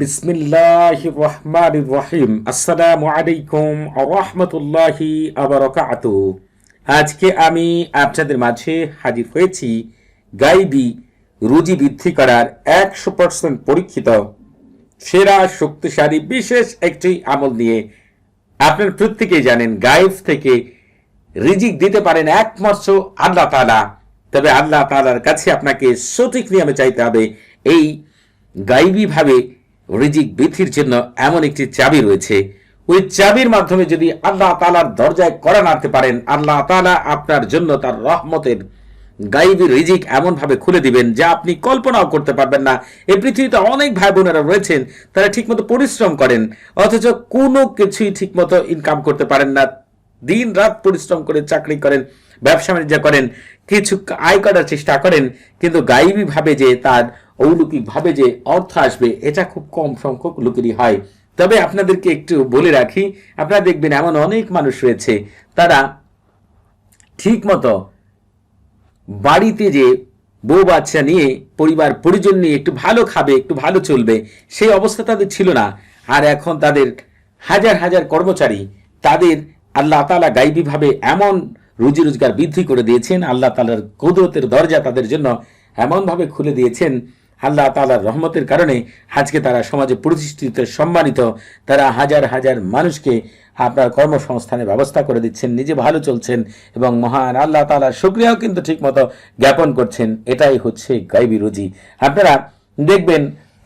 বিসমিল্লাহ রহমান রহিম। আসসালামু আলাইকুম রহমতুল্লাহি আবরকাত। আজকে আমি আপনাদের মাঝে হাজির হয়েছি গাইবি রুজি বৃদ্ধি করার একশো পার্সেন্ট পরীক্ষিত, সেরা, শক্তিশালী, বিশেষ একটি আমল নিয়ে আপনার প্রত্যেকেই জানেন গাইব থেকে রিজিক দিতে পারেন একমাত্র আল্লাহ তালা তবে আল্লাহ তালার কাছে আপনাকে সঠিক নিয়মে চাইতে হবে। এই গাইবীভাবে রিজিক বৃদ্ধির জন্য এমন একটি চাবি রয়েছে। ওই চাবির মাধ্যমে যদি আল্লাহ তালার দরজায় করা নাড়তে পারেন, আল্লাহ তালা আপনার জন্য তার রহমতের গাইবি রিজিক এমনভাবে খুলে দিবেন যা আপনি কল্পনাও করতে পারবেন না। এই পৃথিবীতে অনেক ভাই বোনেরা রয়েছেন, তারা ঠিকমতো পরিশ্রম করেন, অথচ কোনো কিছুই ঠিকমতো ইনকাম করতে পারেন না। দিন রাত পরিশ্রম করে চাকরি করেন ব্যবসা বাণিজ্য করেন, কিছু আয় করার চেষ্টা করেন, কিন্তু গাইবী ভাবে যে তার অলৌকিক ভাবে যে অর্থ আসবে, এটা খুব কম সংখ্যক লোকেরই হয়। তবে আপনাদেরকে একটু বলে রাখি, আপনারা দেখবেন এমন অনেক মানুষ রয়েছে, তারা ঠিক মতো বাড়িতে যে বউ বাচ্চা নিয়ে, পরিবার, পরিজন নিয়ে একটু ভালো খাবে, একটু ভালো চলবে, সেই অবস্থা তাদের ছিল না। আর এখন তাদের হাজার হাজার কর্মচারী, তাদের আল্লাহ তালা গাইবীভাবে এমন রুজি রোজগার বৃদ্ধি করে দিয়েছেন, আল্লাহ তালার কুদরতের দরজা তাদের জন্য এমনভাবে খুলে দিয়েছেন আল্লাহ তালার রহমতের কারণে আজকে তারা সমাজে প্রতিষ্ঠিত, সম্মানিত, তারা হাজার হাজার মানুষকে আপনার কর্মসংস্থানের ব্যবস্থা করে দিচ্ছেন, নিজে ভালো চলছেন এবং মহান আল্লাহ তালার সুক্রিয়াও কিন্তু ঠিকমতো জ্ঞাপন করছেন। এটাই হচ্ছে গাইবি রুজি। আপনারা দেখবেন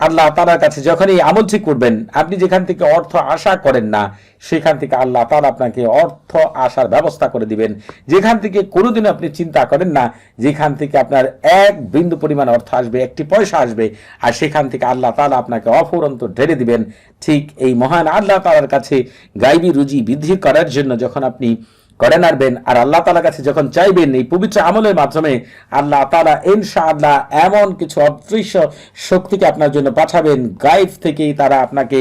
আল্লাহ তালার কাছে যখনই ঠিক করবেন, আপনি যেখান থেকে অর্থ আশা করেন না, সেখান থেকে আল্লাহ তালা আপনাকে অর্থ আসার ব্যবস্থা করে দিবেন। যেখান থেকে কোনোদিন আপনি চিন্তা করেন না, যেখান থেকে আপনার এক বিন্দু পরিমাণ অর্থ আসবে, একটি পয়সা আসবে, আর সেখান থেকে আল্লাহ তালা আপনাকে অফুরন্ত ঢেলে দিবেন। ঠিক এই মহান আল্লাহ তালার কাছে গাইবি রুজি বৃদ্ধি করার জন্য যখন আপনি করে নাড়বেন আর আল্লাহ তালার কাছে যখন চাইবেন এই পবিত্র আমলের মাধ্যমে, আল্লাহ তালা ইনশা আল্লাহ এমন কিছু অদৃশ্য শক্তিকে আপনার জন্য পাঠাবেন। গাইফ থেকেই তারা আপনাকে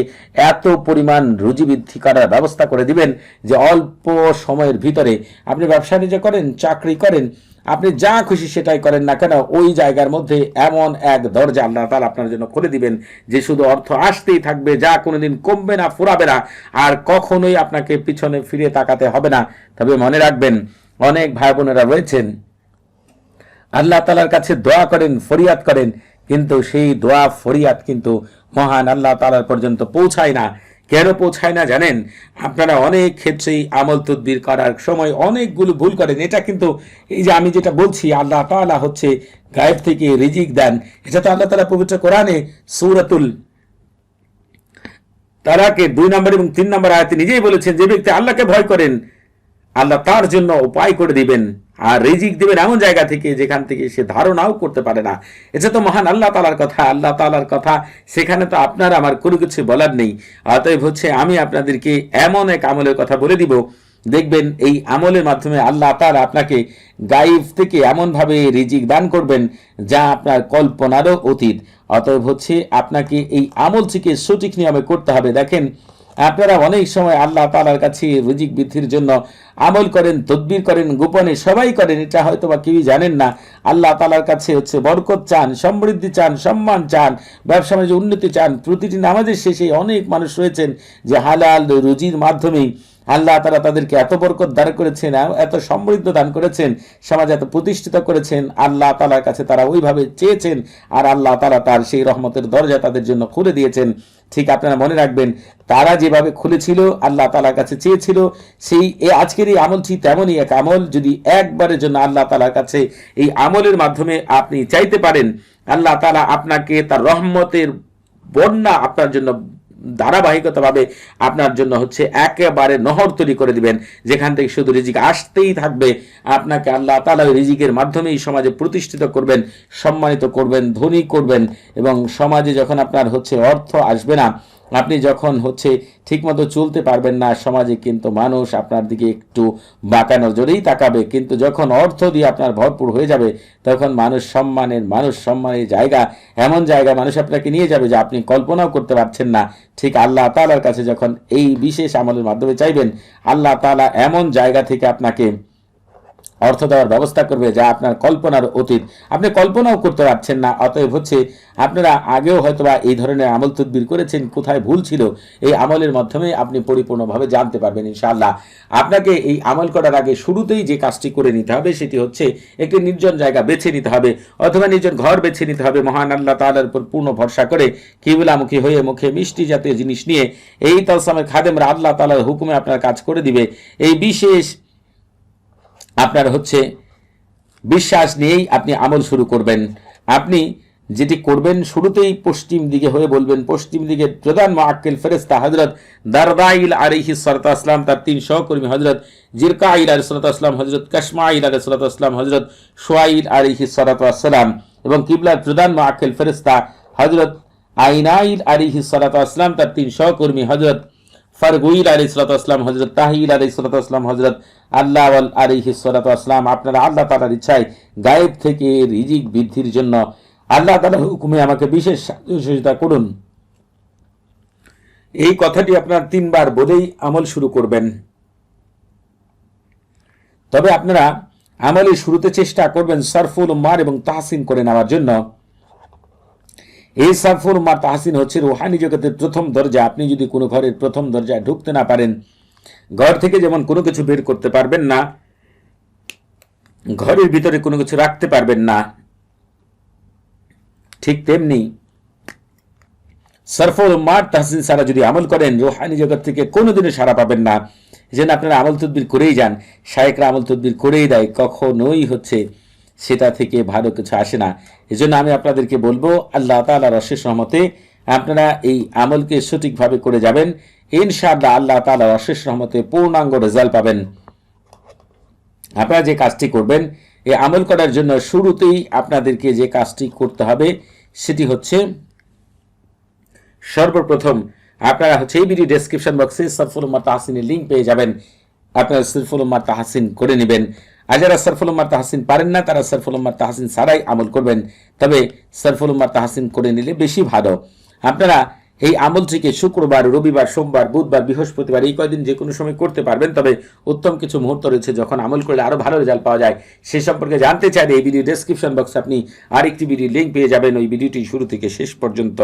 এত পরিমাণ রুজি বৃদ্ধি করার ব্যবস্থা করে দিবেন যে অল্প সময়ের ভিতরে আপনি ব্যবসা নিজে করেন, চাকরি করেন আপনি যা খুশি সেটাই করেন না কেন, ওই জায়গার মধ্যে এমন এক দরজা আল্লাহ তালা আপনার জন্য খুলে দিবেন যে শুধু অর্থ আসতেই থাকবে, যা কোনোদিন কমবে না, ফুরাবে না, আর কখনোই আপনাকে পিছনে ফিরে তাকাতে হবে না। তবে মনে রাখবেন, অনেক ভাই বোনেরা রয়েছেন, আল্লাহ তালার কাছে দোয়া করেন, ফরিয়াদ করেন, কিন্তু সেই দোয়া, ফরিয়াদ কিন্তু মহান আল্লাহ তালার পর্যন্ত পৌঁছায় না। কেন পৌঁছায় না জানেন? আপনারা অনেক ক্ষেত্রেই আমল তদ্বির করার সময় অনেকগুলো ভুল করেন। এটা কিন্তু এই যে আমি যেটা বলছি, আল্লাহ তালা হচ্ছে গায়েব থেকে রিজিক দেন। এটা তো আল্লাহ তালা পবিত্র কোরআনে সৌরাতুল তারাকে দুই নম্বর এবং তিন নম্বর আয়াতে নিজেই বলেছেন, যে ব্যক্তি আল্লাহকে ভয় করেন আল্লাহ তার জন্য উপায় করে দিবেন আর রিজিক দিবেন এমন জায়গা থেকে যেখান থেকে সে ধারণাও করতে পারে না। এটা তো মহান আল্লাহ তালার কথা, আল্লাহ তালার কথা, সেখানে তো আপনার আমার কোনো কিছু বলার নেই। অতএব হচ্ছে আমি আপনাদেরকে এমন এক আমলের কথা বলে দিব। দেখবেন এই আমলের মাধ্যমে আল্লাহ তার আপনাকে গাইফ থেকে এমনভাবে রিজিক দান করবেন যা আপনার কল্পনারও অতীত। অতএব হচ্ছে আপনাকে এই আমল থেকে সঠিক নিয়মে করতে হবে। দেখেন আপনারা অনেক সময় আল্লাহ তালার কাছে রুজিক বৃদ্ধির জন্য আমল করেন, তদ্বির করেন, গোপনে সবাই করেন, এটা হয়তো বা কেউই জানেন না। আল্লাহ তালার কাছে হচ্ছে বরকত চান, সমৃদ্ধি চান, সম্মান চান, ব্যবসা বাণিজ্য উন্নতি চান, প্রতিটি নামাজের শেষে অনেক মানুষ রয়েছেন যে হালাল রুজির মাধ্যমেই আল্লাহ তারা তাদেরকে এত বরকত দান করেছেন, এত সমৃদ্ধ দান করেছেন, সমাজ এত প্রতিষ্ঠিত করেছেন, আল্লাহ তালার কাছে তারা ওইভাবে চেয়েছেন আর আল্লাহ তালা তার সেই রহমতের দরজা তাদের জন্য খুলে দিয়েছেন। ঠিক আপনারা মনে রাখবেন, তারা যেভাবে খুলেছিল, আল্লাহ তালার কাছে চেয়েছিল, সেই এ আজকের এই আমলটি তেমনই এক আমল। যদি একবারের জন্য আল্লাহ তালার কাছে এই আমলের মাধ্যমে আপনি চাইতে পারেন, আল্লাহ তালা আপনাকে তার রহমতের বন্যা আপনার জন্য ধারাবাহিকতাভাবে আপনার জন্য হচ্ছে একেবারে নহর তৈরি করে দিবেন। যেখান থেকে শুধু রিজিক আসতেই থাকবে। আপনাকে আল্লাহ তালা রিজিকের মাধ্যমেই সমাজে প্রতিষ্ঠিত করবেন, সম্মানিত করবেন, ধনী করবেন এবং সমাজে যখন আপনার হচ্ছে অর্থ আসবে না আপনি যখন হচ্ছে ঠিকমতো চলতে পারবেন না, সমাজে কিন্তু মানুষ আপনার দিকে একটু বাঁকা নজরেই তাকাবে। কিন্তু যখন অর্থ দিয়ে আপনার ভরপুর হয়ে যাবে, তখন মানুষ সম্মানের মানুষ সম্মানের জায়গা, এমন জায়গা মানুষ আপনাকে নিয়ে যাবে যে আপনি কল্পনাও করতে পারছেন না। ঠিক আল্লাহ তালার কাছে যখন এই বিশেষ আমলের মাধ্যমে চাইবেন, আল্লাহ তালা এমন জায়গা থেকে আপনাকে অর্থ দেওয়ার ব্যবস্থা করবে যা আপনার কল্পনার অতীত। আপনি কল্পনাও করতে পারছেন না, অতএব হচ্ছে আপনারা আগেও হয়তোবা এই ধরনের আমল তদবির করেছেন, কোথায় ভুল ছিল, এই আমলের মাধ্যমে আপনি পরিপূর্ণভাবে জানতে পারবেন ইনশাআল্লাহ। আপনাকে এই আমল করার আগে শুরুতেই যে কাজটি করে নিতে হবে, সেটি হচ্ছে একটি নির্জন জায়গা বেছে নিতে হবে, অথবা নিজের ঘর বেছে নিতে হবে। মহান আল্লাহ তালার উপর পূর্ণ ভরসা করে কিবলামুখী হয়ে মুখে মিষ্টি জাতীয় জিনিস নিয়ে এই তালসামের খাদেমরা আল্লাহ তালার হুকুমে আপনার কাজ করে দিবে। এই বিশেষ আপনার হচ্ছে বিশ্বাস নিয়েই আপনি আমল শুরু করবেন। আপনি যেটি করবেন শুরুতেই পশ্চিম দিকে হয়ে বলবেন, পশ্চিম দিকে প্রধান মাক্কেল ফেরেস্তা হজরত দারদাইল আলিহি সরতা আসলাম তার তিন সহকর্মী হজরত জিরকাইল আলী সরত আসলাম হজরত কাশমাইল আলী সরত আসলাম হজরত সোয়াইল আলিহি সরত আসলাম এবং কিবলার প্রধান মাক্কেল ফেরেস্তা হজরত আইনাইল আরিহি সরত আসলাম তার তিন সহকর্মী হজরত ফারগুইল আলী সালাতাম হজরত তাহিল আলী সালাতাম হজরত আল্লাহ আলী সালাতাম আপনারা আল্লাহ তালার ইচ্ছায় গায়েব থেকে রিজিক বৃদ্ধির জন্য আল্লাহ তালার হুকুমে আমাকে বিশেষ সহযোগিতা করুন। এই কথাটি আপনার তিনবার বোধেই আমল শুরু করবেন। তবে আপনারা আমলের শুরুতে চেষ্টা করবেন সরফুল উম্মার এবং তাহসিন করে নেওয়ার জন্য। এই সাফর মা তাহসিন হচ্ছে রুহানি জগতের প্রথম দরজা। আপনি যদি কোনো ঘরের প্রথম দরজায় ঢুকতে না পারেন, ঘর থেকে যেমন কোনো কিছু বের করতে পারবেন না, ঘরের ভিতরে কোনো কিছু রাখতে পারবেন না, ঠিক তেমনি সরফর মার তাহসিন সারা যদি আমল করেন, রোহানি জগৎ থেকে কোনোদিনও সারা পাবেন না। যেন আপনারা আমল তদবির করেই যান। শায়েকরা আমল তদবির করেই দেয়। কখনোই হচ্ছে সেটা থেকে ভালো কিছু আসে না। এজন্য আমি আপনাদেরকে বলব, আল্লাহ তালার অশেষ রহমতে আপনারা এই আমলকে সঠিকভাবে করে যাবেন। ইনশাআল্লাহ আল্লাহ তালার অশেষ রহমতে পূর্ণাঙ্গ রেজাল্ট পাবেন। আপনারা যে কাজটি করবেন, এই আমল করার জন্য শুরুতেই আপনাদেরকে যে কাজটি করতে হবে, সেটি হচ্ছে সর্বপ্রথম আপনারা হচ্ছে এই ভিডিও ডেসক্রিপশন বক্সে সরফুল উম্মার তাহসিনের লিঙ্ক পেয়ে যাবেন। আপনারা সরফুল উম্মার তাহসিন করে নেবেন। আর যারা সরফুল উম্মার তাহসিন পারেন না, তারা সরফুল উম্মার তাহসিন ছাড়াই আমল করবেন। তবে সরফুল উম্মার তাহসিন করে নিলে বেশি ভালো। আপনারা এই আমলটিকে শুক্রবার, রবিবার, সোমবার, বুধবার, বৃহস্পতিবার এই কয়দিন যে কোনো সময় করতে পারবেন। তবে উত্তম কিছু মুহূর্ত রয়েছে যখন আমল করলে আরও ভালো রেজাল্ট পাওয়া যায়। সে সম্পর্কে জানতে চাইলে এই ভিডিও ডেসক্রিপশন বক্সে আপনি আরেকটি ভিডিও লিঙ্ক পেয়ে যাবেন। ওই ভিডিওটি শুরু থেকে শেষ পর্যন্ত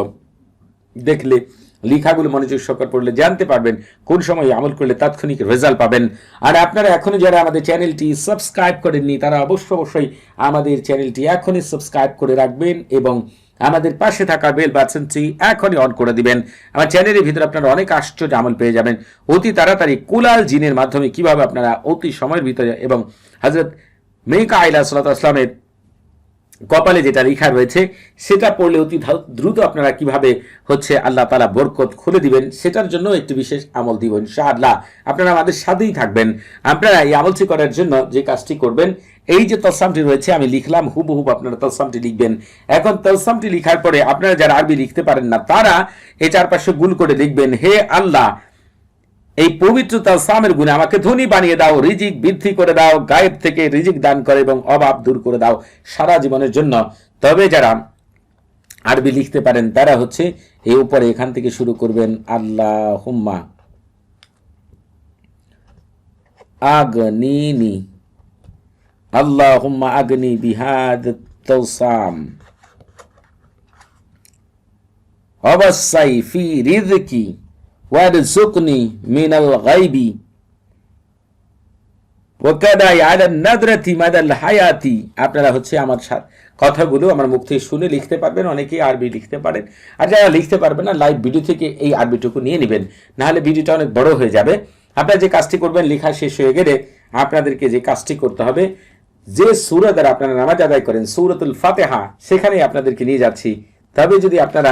দেখলে লেখাগুলো মনোযোগ সহকার পড়লে জানতে পারবেন কোন সময় আমল করলে তাৎক্ষণিক রেজাল্ট পাবেন। আর আপনারা এখনও যারা আমাদের চ্যানেলটি সাবস্ক্রাইব করেননি, তারা অবশ্য অবশ্যই আমাদের চ্যানেলটি এখনই সাবস্ক্রাইব করে রাখবেন এবং আমাদের পাশে থাকা বেল বাটনটি এখনই অন করে দিবেন। আমার চ্যানেলের ভিতরে আপনারা অনেক আশ্চর্য আমল পেয়ে যাবেন। অতি তাড়াতাড়ি কুলাল জিনের মাধ্যমে কীভাবে আপনারা অতি সময়ের ভিতরে এবং হজরত মেকা আইলা সাল্লাহ আসলামের কপালে যেটা লেখা রয়েছে, সেটা পড়লে অতি দ্রুত আপনারা কীভাবে হচ্ছে আল্লাহ তালা বরকত খুলে দিবেন, সেটার জন্য একটি বিশেষ আমল দিব ইনশাআল্লাহ। আপনারা আমাদের সাথেই থাকবেন। আপনারা এই আমলটি করার জন্য যে কাজটি করবেন, এই যে তলসামটি রয়েছে, আমি লিখলাম, হুবহুব আপনারা তলসামটি লিখবেন। এখন তলসামটি লিখার পরে আপনারা যারা আরবি লিখতে পারেন না, তারা এই চারপাশে গুল করে লিখবেন, হে আল্লাহ এই পবিত্রতা সামের গুণে আমাকে ধনী বানিয়ে দাও, রিজিক বৃদ্ধি করে দাও, গায়েব থেকে রিজিক দান করে এবং অভাব দূর করে দাও সারা জীবনের জন্য। তবে যারা আরবি লিখতে পারেন, তারা হচ্ছে এই উপরে এখান থেকে শুরু করবেন আল্লাহ হুম্মা আগনিনি আল্লাহ হুম্মা আগনি বিহাদ তৌসাম, অবশ্যই ফি রিজকি ওয়ারজুকনি মিনাল গাইবি ওয়াকাদাই আলা নাদরাতি মাদাল হায়াতি আপনারা হচ্ছে আমার কথাগুলো আমার মুখ থেকে শুনে লিখতে পারবেন, অনেকেই আরবি লিখতে পারেন। আর যারা লিখতে পারবেন না লাইভ ভিডিও থেকে এই আরবিটুকু নিয়ে নেবেন। নাহলে ভিডিওটা অনেক বড় হয়ে যাবে। আপনারা যে কাজটি করবেন, লেখা শেষ হয়ে গেলে আপনাদেরকে যে কাজটি করতে হবে, যে সুরা দ্বারা আপনারা নামাজ আদায় করেন, সৌরতুল ফাতেহা, সেখানেই আপনাদেরকে নিয়ে যাচ্ছি। তবে যদি আপনারা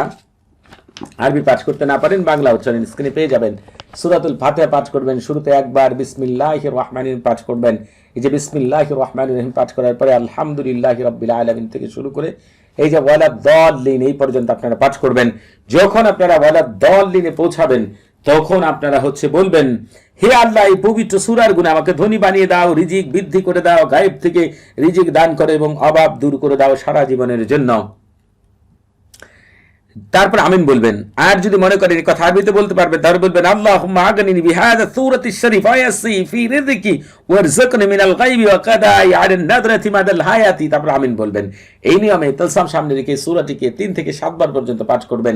আরবি পাঠ করতে না পারেন, বাংলা উচ্চারণ স্ক্রিনে পেয়ে যাবেন। সুরাতুল ফাতেহা পাঠ করবেন, শুরুতে একবার বিসমিল্লাহ রহমান পাঠ করবেন। এই যে বিসমিল্লাহ রহমান রহিম পাঠ করার পরে আলহামদুলিল্লাহ রব্বিল আলমিন থেকে শুরু করে এই যে ওয়ালা দল লিন এই পর্যন্ত আপনারা পাঠ করবেন। যখন আপনারা ওয়ালা দল লিনে পৌঁছাবেন, তখন আপনারা হচ্ছে বলবেন, হে আল্লাহ, এই পবিত্র সুরার গুণে আমাকে ধনী বানিয়ে দাও, রিজিক বৃদ্ধি করে দাও, গায়েব থেকে রিজিক দান করে এবং অভাব দূর করে দাও সারা জীবনের জন্য। তারপর আমিন বলবেন। আর যদি মনে করেন এই কথা আবিতে বলতে পারবেন তাহলে বলবেন, আল্লাহুম্মা মাগনিনি বিহাযা সূরাতি শরীফ, আয়াসি ফি রিযকি ওয়ারযুকনি মিনাল গায়বি ওয়া কাদা ইয়ারিন নাদরাতি মাদাল হায়াতি। তারপর আমিন বলবেন। এই নিয়মে তালসাম সামনে রেখে সূরাটিকে তিন থেকে সাতবার পর্যন্ত পাঠ করবেন।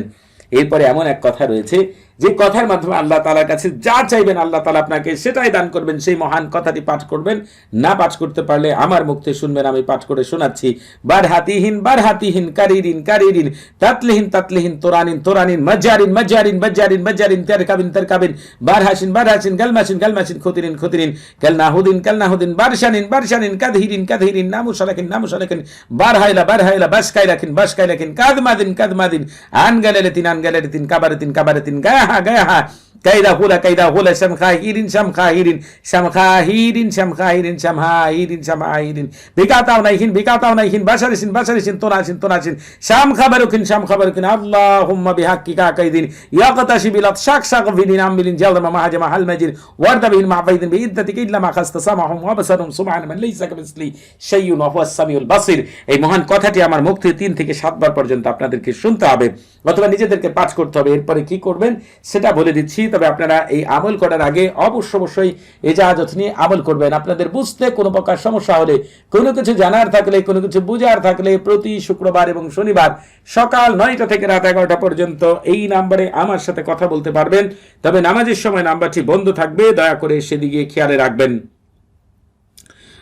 এরপরে এমন এক কথা রয়েছে যে কথার মাধ্যমে আল্লাহ তালার কাছে যা চাইবেন আল্লাহ তালা আপনাকে সেটাই দান করবেন, সেই মহান কথাটি পাঠ করবেন। না পাঠ করতে পারলে আমার মুক্তি শুনবেন, আমি পাঠ করে শোনাচ্ছি। বার হাতিহীন বার হাতিহীন কারিরিন কারিরিন, তাতলিহীন তাতলিহীন, তোরানিন তোরানিন মজ্জারিন মজ্জারিন মজ্জারিন মজ্জারিন তের কাবিন তের কাবিন বার হাসিন বার হাসিন গালমাসিন গালমাসিন খতিরিন খতিরিন, কালনাহুদিন কালনাহুদিন, বারশানিন বারশানিন, কাদহিরিন কাদহিরিন নামুসালাকিন নামুসালাকিন বার হাইলা বার হাইলা বাসকাই রাখিন বাসকাই রাখিন কাদমাদিন কাদমাদিন আন গালেলেতিন আন গালেলেতিন কাবারেতিন কাবারেতিন গাহা গাহা কাইদা হুলা কাইদা হুলা শামখাহিরিন শামখাহিরিন শামখাহিরিন শামখাহিরিন শামহাহিরিন শামহাহিরিন বিকাতাও নাইহিন বিকাতাও নাইহিন বাসারিসিন বাসারিসিন তোনাসিন তোনাসিন শাম খাবারুকিন শাম খাবারুকিন আল্লাহুম্মা বিহাক্কিকা কাইদিন ইয়াকাতাশি বিলাত শাক শাক বিদিন আমিলিন জালমা মাহাজমা হাল মাজির ওয়ারদা বিহিন মাবাইদিন বিইদ্দাতিকা ইল্লা মা খাস্তা সামাহুম ওয়া বাসারুম সুবহান মান লাইসা কামিসলি শাইউন ওয়া হুয়াস সামিউল বাসির এই মহান কথাটি আমার মুখ থেকে তিন থেকে সাতবার পর্যন্ত আপনাদেরকে শুনতে হবে অথবা নিজেদেরকে পাঠ করতে হবে। এরপরে কি করবেন? সেটা বলে দিচ্ছি। তবে আপনারা এই আমল করার আগে অবশ্য অবশ্যই এজাজত নিয়ে আমল করবেন। আপনাদের বুঝতে কোনো প্রকার সমস্যা হলে, কোনো কিছু জানার থাকলে, কোনো কিছু বুঝার থাকলে প্রতি শুক্রবার এবং শনিবার সকাল নয়টা থেকে রাত এগারোটা পর্যন্ত এই নাম্বারে আমার সাথে কথা বলতে পারবেন। তবে নামাজের সময় নাম্বারটি বন্ধ থাকবে। দয়া করে সেদিকে খেয়ালে রাখবেন।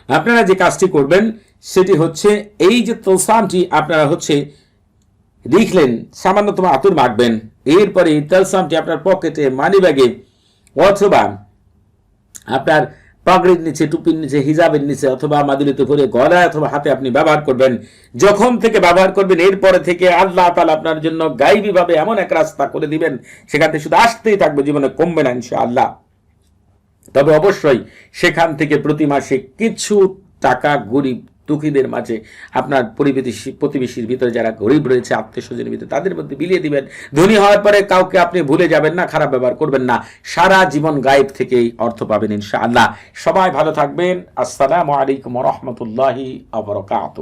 আপনারা যে কাজটি করবেন, সেটি হচ্ছে এই যে তোলসামটি আপনারা হচ্ছে লিখলেন, সামান্যতম আতুর মাখবেন। এরপরে তালসামটি আপনার পকেটে মানি ব্যাগে অথবা আপনার পাগড়ির নিচে, টুপির নিচে, হিজাবের নিচে অথবা মাদুলিতে করে গলায় অথবা হাতে আপনি ব্যবহার করবেন। যখন থেকে ব্যবহার করবেন, এরপরে থেকে আল্লাহ তালা আপনার জন্য গাইবী ভাবে এমন এক রাস্তা করে দিবেন, সেখান থেকে শুধু আসতেই থাকবে, জীবনে কমবে না ইনশা আল্লাহ তবে অবশ্যই সেখান থেকে প্রতি মাসে কিছু টাকা গরিব দুঃখীদের মাঝে আপনার পরিবেশী প্রতিবেশীর ভিতরে যারা গরিব রয়েছে আত্মীয় স্বজনের ভিতরে, তাদের মধ্যে বিলিয়ে দিবেন। ধনী হওয়ার পরে কাউকে আপনি ভুলে যাবেন না, খারাপ ব্যবহার করবেন না। সারা জীবন গায়েব থেকেই অর্থ পাবেন ইনশাআল্লাহ। সবাই ভালো থাকবেন। আসসালামু আলাইকুম রহমতুল্লাহি আবরকাত